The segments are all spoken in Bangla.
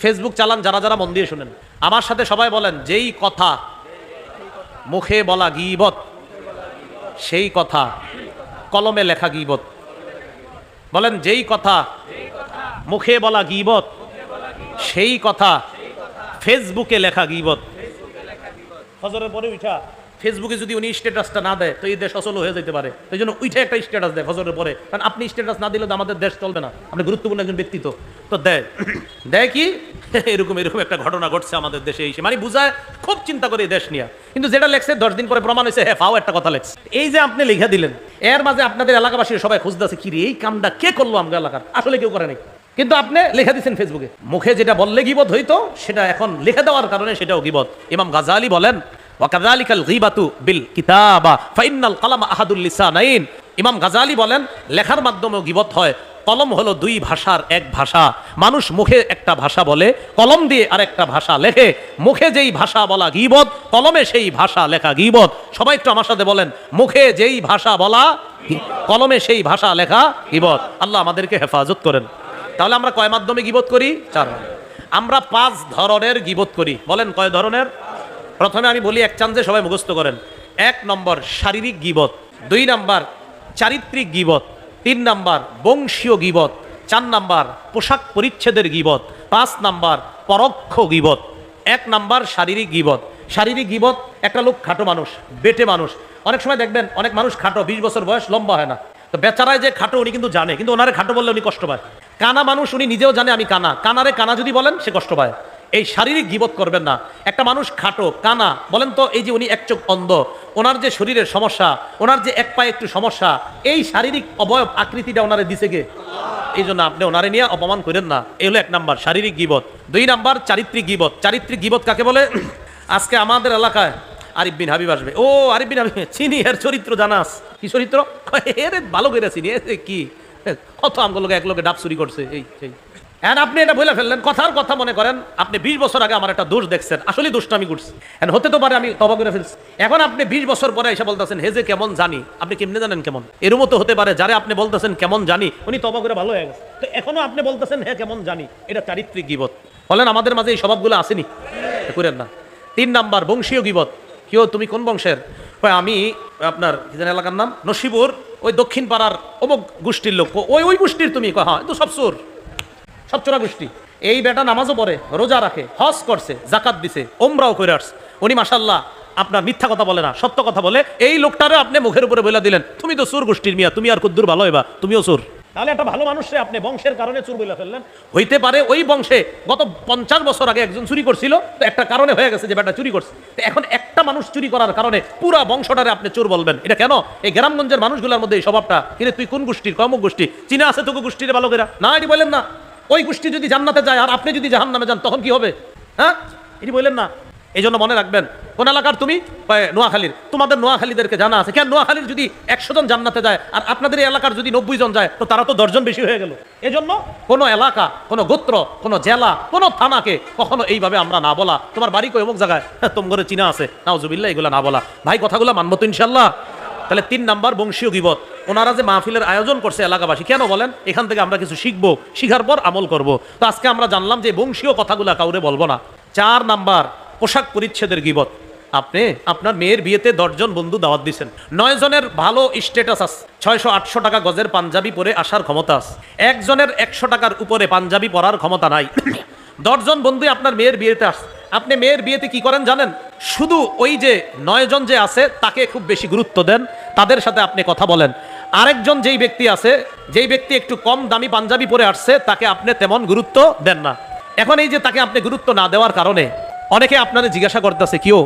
ফেসবুক চালান, যারা যারা মন দিয়ে শুনেন। আমার সাথে সবাই বলেন, যেই কথা মুখে বলা গিবত, সেই কথা কলমে লেখা গিবত। বলেন, যেই কথা মুখে বলা গিবত, সেই কথা ফেসবুকে লেখা গিবত। ফজরের পরে উঠা ফেসবুকে যদি উনি স্ট্যাটাসটা না দেয়, তো এই দেশ অচল হয়ে যেতে পারে। এই জন্য উঠে একটা স্ট্যাটাস দেয় ফজরের পরে। কারণ আপনি স্ট্যাটাস না দিলে তো আমাদের দেশ চলবে না। আপনি গুরুত্বপূর্ণ একজন ব্যক্তি তো। তো দেয়। দেয় কি? এরকম এরকম একটা ঘটনা ঘটছে আমাদের দেশে এসে। মানে বুঝায়, খুব চিন্তা করে এই দেশ নিয়ে। কিন্তু যেটা লেখছে, দশ দিন পরে প্রমাণ হয়েছে হ্যাঁ ফাও একটা কথা লেখছে। এই যে আপনি লিখে দিলেন, এর মাঝে আপনাদের এলাকাবাসীর সবাই খুঁজতেছে, কি রে, এই কামটা কে করল আমাদের এলাকার? আসলে কেউ করে নাই। কিন্তু আপনি লিখে দিচ্ছেন ফেসবুকে মুখে যেটা বললে গিবত হইতো, সেটা এখন লিখে দেওয়ার কারণে সেটাও গিবত। ইমাম গাজালি বলেন গীবাতু বিল কিতাবা ফাইনাল কালাম আহাদুল লিসানাইন। ইমাম গাজালি বলেন, লেখার মাধ্যমেও গিবত হয় কলম হলো দুই ভাষার এক ভাষা। মানুষ মুখে একটা ভাষা বলে, কলম দিয়ে আরেকটা ভাষা লেখে। মুখে যেই ভাষা বলা গিবত, কলমে সেই ভাষা লেখা গিবত। সবাই একটু আমার সাথে বলেন, মুখে যেই ভাষা বলা কলমে সেই ভাষা লেখা গিবত। আল্লাহ আমাদেরকে হেফাজত করেন। তাহলে আমরা কয় মাধ্যমে গিবত করি? চার আমরা পাঁচ ধরনের গিবত করি। বলেন কয় ধরনের? প্রথমে আমি বলি এক চান্সে সবাই মুখস্থ করেন। এক নম্বর শারীরিক গিবত, দুই নম্বর চারিত্রিক গিবত তিন নাম্বার বংশীয় গিবত, চার নাম্বার পোশাক পরিচ্ছেদের গিবত, পাঁচ নাম্বার পরোক্ষ গিবত, এক নাম্বার শারীরিক গিবত। শারীরিক গিবত একটা লোক খাটো মানুষ, বেটে মানুষ। অনেক সময় দেখবেন অনেক মানুষ খাটো, বিশ বছর বয়স লম্বা হয় না। তো বেচারায় যে খাটো উনি কিন্তু জানে, কিন্তু ওনারে খাটো বললে উনি কষ্ট পায়। কানা মানুষ উনি নিজেও জানে আমি কানা। কানারে কানা যদি বলেন সে কষ্ট পায়। এই শারীরিক গিবত করবেন না। একটা মানুষ খাটো, কানা, বলেন তো, এই যে উনি এক চোখ অন্ধ, ওনার যে শরীরের সমস্যা, ওনার যে এক পায়ে একটু সমস্যা, এই শারীরিক অবয়ব আকৃতিটা ওনারে দিছে গে এই জন্য আপনি ওনারে নিয়ে অপমান করেন না। এই হলো এক নাম্বার, শারীরিক গিবত। দুই নাম্বার, চারিত্রিক গিবত। চারিত্রিক গিবত কাকে বলে? আজকে আমাদের এলাকায় আরিফ বিন হাবিব আসবে। ও, আরিফ বিন হাবিব, চিনি এর চরিত্র জানাস। কি চরিত্র? এর ভালো করে চিনি কি? কত আমগুলোকে এক লোকে ডাব চুরি করছে, এই, সেই। এখন আপনি এটা বলে ফেললেন, কথার কথা মনে করেন। আপনি বিশ বছর আগে আমার একটা দোষ দেখছেন আসলে দোষটা আমি করছি। এখন হতে তো পারে আমি তবা করে ফেলছি। এখন আপনি বিশ বছর পরে এসে বলতেছেন, হে যে কেমন জানি। আপনি কেমনে জানেন কেমন? এরও মতো হতে পারে, যারা আপনি বলতেছেন কেমন জানি, উনি তবা করে ভালো হয়ে গেছে। তো এখনও আপনি বলতেছেন হ্যাঁ কেমন জানি। এটা চারিত্রিক গিবত। বলেন, আমাদের মাঝে এই স্বভাবগুলো আসেনি? করেন না। তিন নাম্বার, বংশীয় গিবত। কেউ তুমি কোন বংশের? আমি আপনার, কি এলাকার নাম? নসিবুর, ওই দক্ষিণ পাড়ার অমুক গোষ্ঠীর লোক। ওই ওই গোষ্ঠীর তুমি? হ্যাঁ তো সব সুর সব চোরা গোষ্ঠী। এই বেটা নামাজও পড়ে, রোজা রাখে, হজ করছে জাকাত দিছে ওমরাও করে আসছে। উনি মাসাল্লাহ আপনার মিথ্যা কথা বলে না, সত্য কথা বলে। এই লোকটারও আপনি মুখের উপরে বলে দিলেন, তুমি তো সুর গোষ্ঠীর মিয়া, তুমি আর কুদ্দুর ভালো হইবা, তুমিও সুর তাহলে একটা ভালো মানুষে আপনি বংশের কারণে চুর বলে ফেললেন। হইতে পারে ওই বংশে গত পঞ্চাশ বছর আগে একজন চুরি করছিল, তো একটা কারণে হয়ে গেছে যে বেটা চুরি করছে। এখন একটা মানুষ চুরি করার কারণে পুরা বংশটারে আপনি চোর বলবেন। এটা কেন? এই গ্রামগঞ্জের মানুষগুলোর মধ্যে এই স্বভাবটা কিন্তু তুই কোন গোষ্ঠীর? কমক গোষ্ঠী? চীনা আছে তোকে গোষ্ঠীর ভালো করে? না, এটি বললেন না। ওই গোষ্ঠী যদি জান্নাতে যায় আর আপনি যদি জাহান নামে যান তখন কি হবে? হ্যাঁ? এটি বললেন না। এই জন্য মনে রাখবেন কোন এলাকার তুমি? নোয়াখালীর। তোমাদের নোয়াখালীদেরকে জানা আছে। কেন নোয়াখালীর যদি একশো জন জান্নাতে যায় আর আপনাদের এই এলাকার যদি নব্বই জন যায় তো তারা তো দশজন বেশি হয়ে গেল। এজন্য কোনো এলাকা কোনো গোত্র কোনো জেলা কোনো থানাকে কখনো এইভাবে আমরা না বলা। তোমার বাড়ি কই? অমুক জায়গায়। হ্যাঁ, তোম ঘরে চিনা আছে। নাওজুবিল্লাহ এগুলো না বলা। ভাই কথাগুলো মানবো তো ইনশাল্লাহ তাহলে তিন নাম্বার বংশীয় গিবত। ওনারা যে মাহফিলের আয়োজন করছে এলাকাবাসী, কেন বলেন? এখান থেকে আমরা কিছু শিখব, শিখার পর আমল করব। তো আজকে আমরা জানলাম যে বংশীয় কথাগুলো কাউরে বলব না। চার নাম্বার, পোশাক পরিচ্ছেদের গিবত। আপনি আপনার মেয়ের বিয়েতে দশজন বন্ধু দাওয়াত দিচ্ছেন নয় জনের ভালো স্টেটাস আছে। ছয়শো আটশো টাকা গজের পাঞ্জাবি পরে আসার ক্ষমতা আছে। একজনের একশো টাকার উপরে পাঞ্জাবি পরার ক্ষমতা নাই। দশজন বন্ধু আপনার মেয়ের বিয়েতে আসছে। আপনি মেয়ের বিয়েতে কি করেন জানেন? শুধু ওই যে নয়জন যে আছে, তাকে খুব বেশি গুরুত্ব দেন। তাদের সাথে আপনি কথা বলেন। আরেকজন যেই ব্যক্তি আছে, যেই ব্যক্তি একটু কম দামি পাঞ্জাবি পরে আসছে, তাকে আপনি তেমন গুরুত্ব দেন না। এখন এই যে তাকে আপনি গুরুত্ব না দেওয়ার কারণে অনেকে আপনারা জিজ্ঞাসা করতেছে কেউ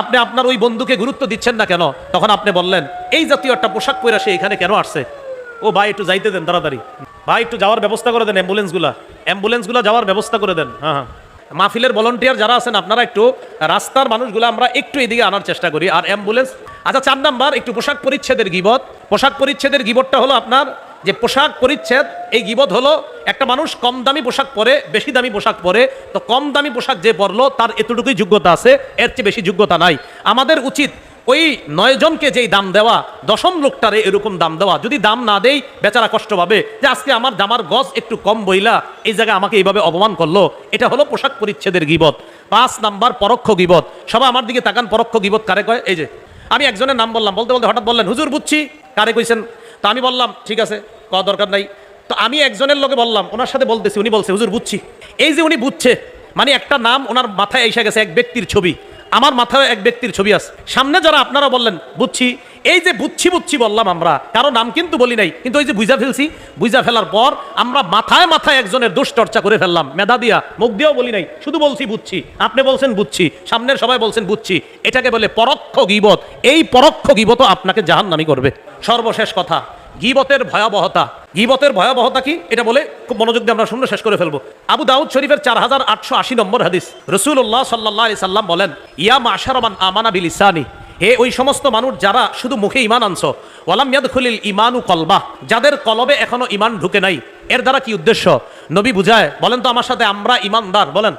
আপনি আপনার ওই বন্ধুকে গুরুত্ব দিচ্ছেন না কেন? তখন আপনি বললেন, এই জাতীয় একটা পোশাক পরে সে এখানে কেন আসছে? ও ভাই, একটু যাইতে দেন তাড়াতাড়ি। ভাই, একটু যাওয়ার ব্যবস্থা করে দেন অ্যাম্বুলেন্সগুলা অ্যাম্বুলেন্সগুলো যাওয়ার ব্যবস্থা করে দেন। হ্যাঁ হ্যাঁ। মাহফিলের ভলেন্টিয়ার যারা আছেন, আপনারা একটু রাস্তার মানুষগুলো আমরা একটু এদিকে আনার চেষ্টা করি। আর অ্যাম্বুলেন্স আচ্ছা চার নাম্বার, একটু পোশাক পরিচ্ছেদের গিবত। পোশাক পরিচ্ছেদের গিবতটা হলো আপনার যে পোশাক পরিচ্ছেদ, এই গিবত হলো একটা মানুষ কম দামি পোশাক পরে, বেশি দামি পোশাক পরে, তো কম দামি পোশাক যে পরলো, তার এতটুকুই যোগ্যতা আছে, এর চেয়ে বেশি যোগ্যতা নাই। আমাদের উচিত ওই নয় জনকে যেই দাম দেওয়া, দশম লোকটারে এরকম দাম দেওয়া। যদি দাম না দেই, বেচারা কষ্ট পাবে। যে আজকে আমার জামার গজ একটু কম বইলা, এই জায়গায় আমাকে এইভাবে অপমান করল, এটা হলো পোশাক পরিচ্ছেদের গিবত। পাঁচ নাম্বার, পরোক্ষ গিবত। সবাই আমার দিকে তাকান, পরোক্ষ গিবত কারে কয়? এই যে আমি একজনের নাম বললাম, বলতে বলতে হঠাৎ বললেন, হুজুর, বুঝছি। কারে কইছেন? তো আমি বললাম, ঠিক আছে, কওয়া দরকার নাই। তো আমি একজনের লোকে বললাম, ওনার সাথে বলতেছি, উনি বলছে, হুজুর, বুঝছি। এই যে উনি বুঝছে মানে একটা নাম ওনার মাথায় এসে গেছে, এক ব্যক্তির ছবি। আমার মাথায় এক ব্যক্তির ছবি আছে। সামনে যারা আপনারা বললেন, বুঝছি। এই যে বুঝছি বুঝছি বললাম আমরা, কারও নাম কিন্তু বলি নাই, কিন্তু ওই যে বুঝা ফেলছি, বুঝা ফেলার পর আমরা মাথায় মাথায় একজনের দোষ চর্চা করে ফেললাম, মেধা দিয়া, মুখ দিয়েও বলি নাই, শুধু বলছি বুঝছি আপনি বলছেন বুঝছি সামনের সবাই বলছেন বুঝছি এটাকে বলে পরোক্ষ গিবত, এই পরোক্ষ গিবত আপনাকে জাহান্নামি করবে। সর্বশেষ কথা, গিবতের ভয়াবহতা গিবতের ভয়াবহতা কি? এটা বলে খুব মনোযোগ দিয়ে আমরা শূন্য শেষ করে ফেলব। আবু দাউদ শরীফের চার হাজার আটশো আশি নম্বর হাদিস রসুল্লাহ সাল্লাহ সাল্লাম বলেন, ইয়া মাশারমান আমানা বিল ইসানি হে ওই সমস্ত মানুষ যারা শুধু মুখে ইমান আনছো, ওয়ালাম খুলিল ইমানু কলবা যাদের কলবে এখনও ইমান ঢুকে নাই, এর দ্বারা কি উদ্দেশ্য? নবী বুঝায়, বলেন তো আমার সাথে আমরা ইমানদার বলেন।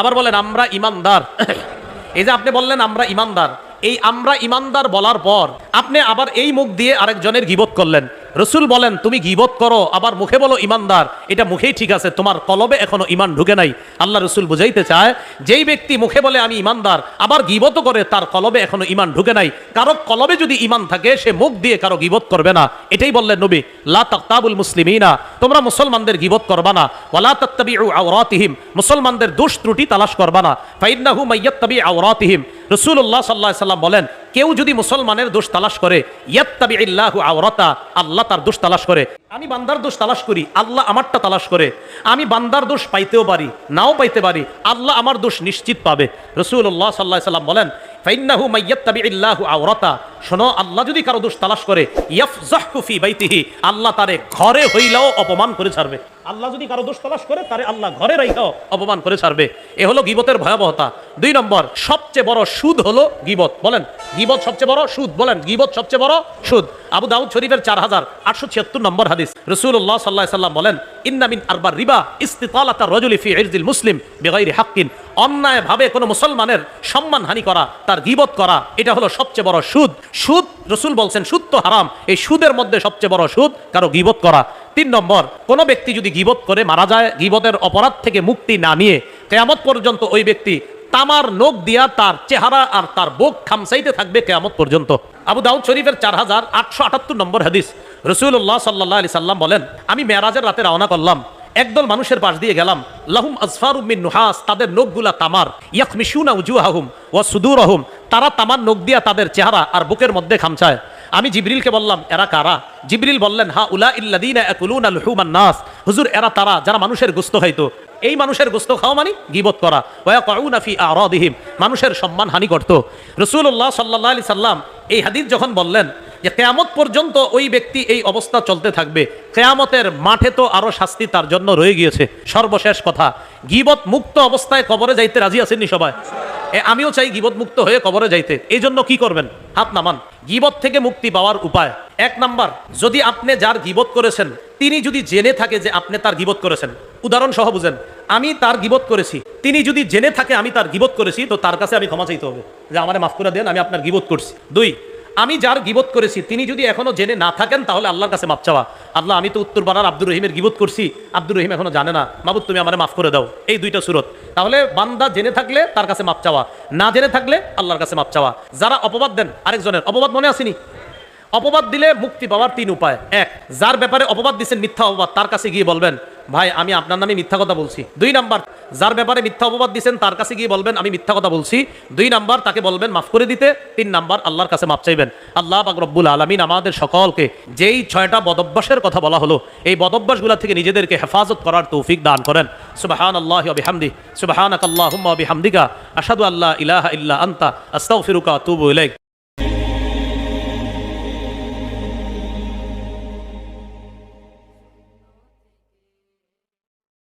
আবার বলেন, আমরা ইমানদার এই যে আপনি বললেন আমরা ইমানদার এই আমরা ইমানদার বলার পর আপনি আবার এই মুখ দিয়ে আরেকজনের গিবত করলেন। রসুল বলেন, তুমি গিবত করো, আবার মুখে বলো ইমানদার। এটা মুখেই ঠিক আছে, তোমার কলবে এখনও ইমান ঢুকে নাই। আল্লাহ রসুল বুঝাইতে চায়, যেই ব্যক্তি মুখে বলে আমি ইমানদার, আবার গিবত করে, তার কলবে এখনও ইমান ঢুকে নাই। কারও কলবে যদি ইমান থাকে, সে মুখ দিয়ে কারও গিবত করবে না। এটাই বললেন নবী, লা তাকতাবুল মুসলিমিনা, তোমরা মুসলমানদের গিবত করবা না। ওয়ালা তাত্তাবিউ আওরাতিহিম, মুসলমানদের দোষ ত্রুটি তালাশ করবা না। ফাইন্নাহু মাইয়াত্তাবি আওরাতিহিম। রাসূলুল্লাহ সাল্লাল্লাহু আলাইহি সাল্লাম বলেন কেউ যদি মুসলমানের দোষ তালাশ করে ইয়াত্তাবি ইল্লাহু আওরাতা, আল্লাহ তার দোষ তালাশ করে। আমি বান্দার দোষ তালাশ করি, আল্লাহ আমারটা তালাশ করে। আমি বান্দার দোষ পাইতেও পারি, নাও পাইতে পারি, আল্লাহ আমার দোষ নিশ্চিত পাবে। রসুল্লাহ সাল্লাহ সাল্লাম বলেন, ফাইন্নাহু মাইয়াত্তাবি ইল্লাহু আওরাতা। শোনো, আল্লাহ যদি কারও দোষ তালাশ করে ইয়াফজাহু ফি বাইতিহি, আল্লাহ তারে ঘরে হইলেও অপমান করে ছাড়বে। আল্লাহ যদি কারও দোষ তালাশ করে, তারে আল্লাহ ঘরে রাইখাও অপমান করে ছাড়বে। এ হলো গিবতের ভয়াবহতা। দুই নম্বর, সবচেয়ে বড় সুদ হলো গিবত। বলেন, গিবত সবচেয়ে বড় সুদ? বলেন, গিবত সবচেয়ে বড় সুদ। আবু দাউদ শরীফের চার হাজার আটশো ছিয়াত্তর নম্বর হাদিস। রসুল্লাহ সাল্লাহ সাল্লাম বলেন ইন্নামিন আরবার রিবা ইস্তিতালাতা ফি মুসলিম বেগাইরি হাক্কিন। অন্যায় ভাবে কোনো মুসলমানের সম্মান হানি করা, তার গিবত করা, এটা হলো সবচেয়ে বড় সুদ। সুদ, রসুল বলছেন, সুদ তো হারাম। এই সুদের মধ্যে সবচেয়ে বড় সুদ কারও গিবত করা। তিন নম্বর ব্যক্তি যদি গিবত করে মারা যায়, গিবতের অপরাধ থেকে মুক্তি না নিয়ে, কেয়ামত পর্যন্ত ওই ব্যক্তি তামার নোক দিয়া তার চেহারা আর তার বোক খামসাইতে থাকবে কেয়ামত পর্যন্ত। আবু দাউদ শরীফের চার হাজার আটশো আটাত্তর নম্বর হাদিস। রসুল্লাহ সাল্লাহ আলি সাল্লাম বলেন, আমি মেয়ারাজের রাতে রওনা করলাম। একদল মানুষের পাশ দিয়ে গেলাম। লাহুম আজফার উম্মিন নুহাস, তাদের নখগুলা তামার। ইয়াকমিশুনা উজুহাহুম ও সুদুর আহুম তারা তামার নখ দিয়া তাদের চেহারা আর বুকের মধ্যে খামছায় আমি জিবরিলকে বললাম, এরা কারা? জিবরিল বললেন, হা উলা ইল্লাদিনা নাস। হুজুর, এরা তারা যারা মানুষের গোস্ত খাইতো। এই মানুষের গোস্ত খাওয়া মানে গিবত করা। ওয়া মানুষের সম্মান হানি করত। রাসূলুল্লাহ সাল্লাল্লাহু আলাইহি সাল্লাম এই হাদিস যখন বললেন যে কেয়ামত পর্যন্ত ওই ব্যক্তি এই অবস্থা চলতে থাকবে। কেয়ামতের মাঠে তো আরও শাস্তি তার জন্য রয়ে গিয়েছে। সর্বশেষ কথা, গিবত মুক্ত অবস্থায় কবরে যাইতে রাজি আছেননি সবাই? আমিও চাই গিবত মুক্ত হয়ে কবরে যাইতে। এই জন্য কি করবেন? হাত নামান। গিবত থেকে মুক্তি পাওয়ার উপায়। এক নাম্বার, যদি আপনি যার গিবত করেছেন, তিনি যদি জেনে থাকে যে আপনি তার গিবত করেছেন। উদাহরণ সহ বুঝেন, আমি তার গিবত করেছি। তিনি যদি জেনে থাকে আমি তার গিবত করেছি, তো তার কাছে আমি ক্ষমা চাইতে হবে। যে আমারে মাফ করে দেন, আমি আপনার গিবত করছি। দুই আমি যার গিবত করেছি, তিনি যদি এখনও জেনে না থাকেন, তাহলে আল্লাহর কাছে মাপ চাওয়া। আল্লাহ, আমি তো উত্তর পাড়ার আব্দুর রহিমের গিবত করছি, আব্দুর রহিম এখনও জানে না। মাবুদ, তুমি আমার মাফ করে দাও। এই দুইটা সুরত। তাহলে বান্দা জেনে থাকলে তার কাছে মাপ চাওয়া। না জেনে থাকলে আল্লাহর কাছে মাপ চাওয়া। যারা অপবাদ দেন, আরেকজনের। অপবাদ মনে আসেনি অপবাদ দিলে মুক্তি পাওয়ার তিন উপায়। এক, যার ব্যাপারে অপবাদ দিচ্ছেন মিথ্যা অপবাদ, তার কাছে গিয়ে বলবেন ভাই, আমি আপনার নামে মিথ্যা কথা বলছি। দুই নাম্বার, যার ব্যাপারে মিথ্যা অপবাদ দিচ্ছেন তার কাছে গিয়ে বলবেন, আমি মিথ্যা কথা বলছি। দুই নাম্বার, তাকে বলবেন, মাফ করে দিতে। তিন নাম্বার, আল্লাহর কাছে মাফ চাইবেন। আল্লাহ রব্বুল আলমিন আমাদের সকলকে যেই ছয়টা বদভ্যাসের কথা বলা হলো, এই বদভ্যাসগুলো থেকে নিজেদেরকে হেফাজত করার তৌফিক দান করেন। সুবাহান আল্লাহ বিহামদি সুবাহান আল্লাহ বিহামদিকা আসাদু আল্লাহ ইলাহা ইল্লা আন্তা, আস্তাগফিরুকা তুবু ইলাইক।